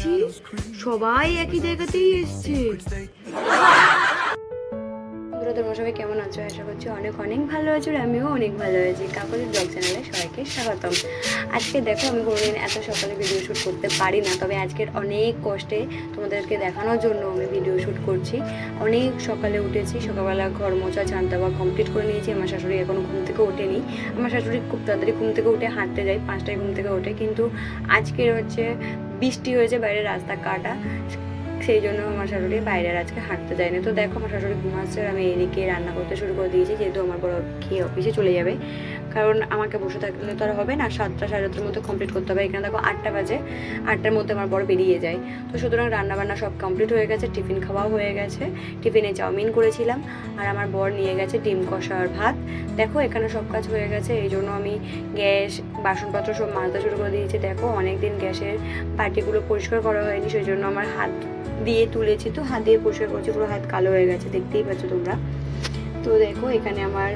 দেখছি সবাই একই জায়গাতেই এসছে। তোমরা সবাই কেমন আছো? আশা করছি অনেক অনেক ভালো আছো আমিও অনেক ভালো আছি। কাকুলির ব্লগ চ্যানেলে সবাইকে স্বাগতম। আজকে দেখো, আমি কোনোদিন এত সকালে ভিডিও শ্যুট করতে পারি না, তবে আজকের অনেক কষ্টে তোমাদেরকে দেখানোর জন্য আমি ভিডিও শ্যুট করছি। অনেক সকালে উঠেছি, সকালবেলা ঘর চান দেওয়া কমপ্লিট করে নিয়েছি। আমার শাশুড়ি এখনও ঘুম থেকে ওঠেনি। আমার শাশুড়ি খুব তাড়াতাড়ি ঘুম থেকে উঠে হাঁটতে যায়, পাঁচটায় ঘুম থেকে ওঠে। কিন্তু আজকের হচ্ছে বৃষ্টি হয়েছে, বাইরে রাস্তা কাটা। সেই জন্য আমার শাশুড়ি বাইরের আজকে হাঁটতে যায়নি। তো দেখো, আমার শাশুড়ি ঘুমাচ্ছে আমি এদিকে রান্না করতে শুরু করে দিয়েছি, যেহেতু আমার বড় খেয়ে অফিসে চলে যাবে। কারণ আমাকে বসে থাকলে তো আর হবে না, সাতটা, সাড়ে সাতটার মধ্যে কমপ্লিট করতে হবে। এখানে দেখো, আটটা বাজে, আটটার মধ্যে আমার বড় বেরিয়ে যায়। তো সুতরাং রান্না বান্না সব কমপ্লিট হয়ে গেছে, টিফিন খাওয়াও হয়ে গেছে। টিফিনে চাউমিন করেছিলাম আর আমার বর নিয়ে গেছে ডিম, কষা আর ভাত। দেখো, এখানে সব কাজ হয়ে গেছে, এই জন্য আমি গ্যাস, বাসনপত্র সব মাজতে শুরু করে দিয়েছি। দেখো, অনেকদিন গ্যাসের পার্টিগুলো পরিষ্কার করা হয়নি, সেই জন্য আমার হাত দিয়ে তুলেছি। তো হাত দিয়ে পরিষ্কার করছি পুরো হাত কালো হয়ে গেছে দেখতেই পাচ্ছ তোমরা। তো দেখো এখানে আমার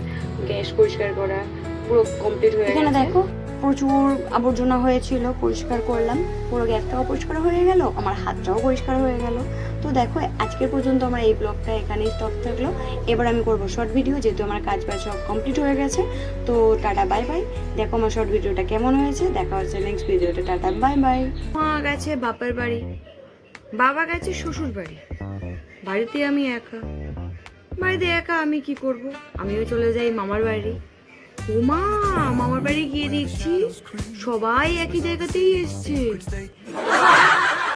গ্যাস পরিষ্কার করা পুরো কমপ্লিট হয়ে গেছে। দেখো প্রচুর আবর্জনা হয়েছিল পরিষ্কার করলাম। পুরো গ্যাসটাও পরিষ্কার হয়ে গেল আমার হাতটাও পরিষ্কার হয়ে গেল। তো দেখো আজকের পর্যন্ত আমার এই ব্লগটা এখানেই স্টপ থাকল। এবার আমি করব শর্ট ভিডিও যেহেতু আমার কাজ বাজ সব কমপ্লিট হয়ে গেছে। তো টাটা বাই বাই দেখো আমার শর্ট ভিডিওটা কেমন হয়েছে দেখা হচ্ছে নেক্সট ভিডিওটা টাটা বাই বাই মা গেছে বাপের বাড়ি। বাবা গেছে শ্বশুর বাড়ি বাড়িতে আমি একা। বাড়িতে একা আমি কি করব? আমিও চলে যাই মামার বাড়ি। ও মা মামার বাড়ি গিয়ে দেখছি সবাই একই জায়গাতেই এসছে।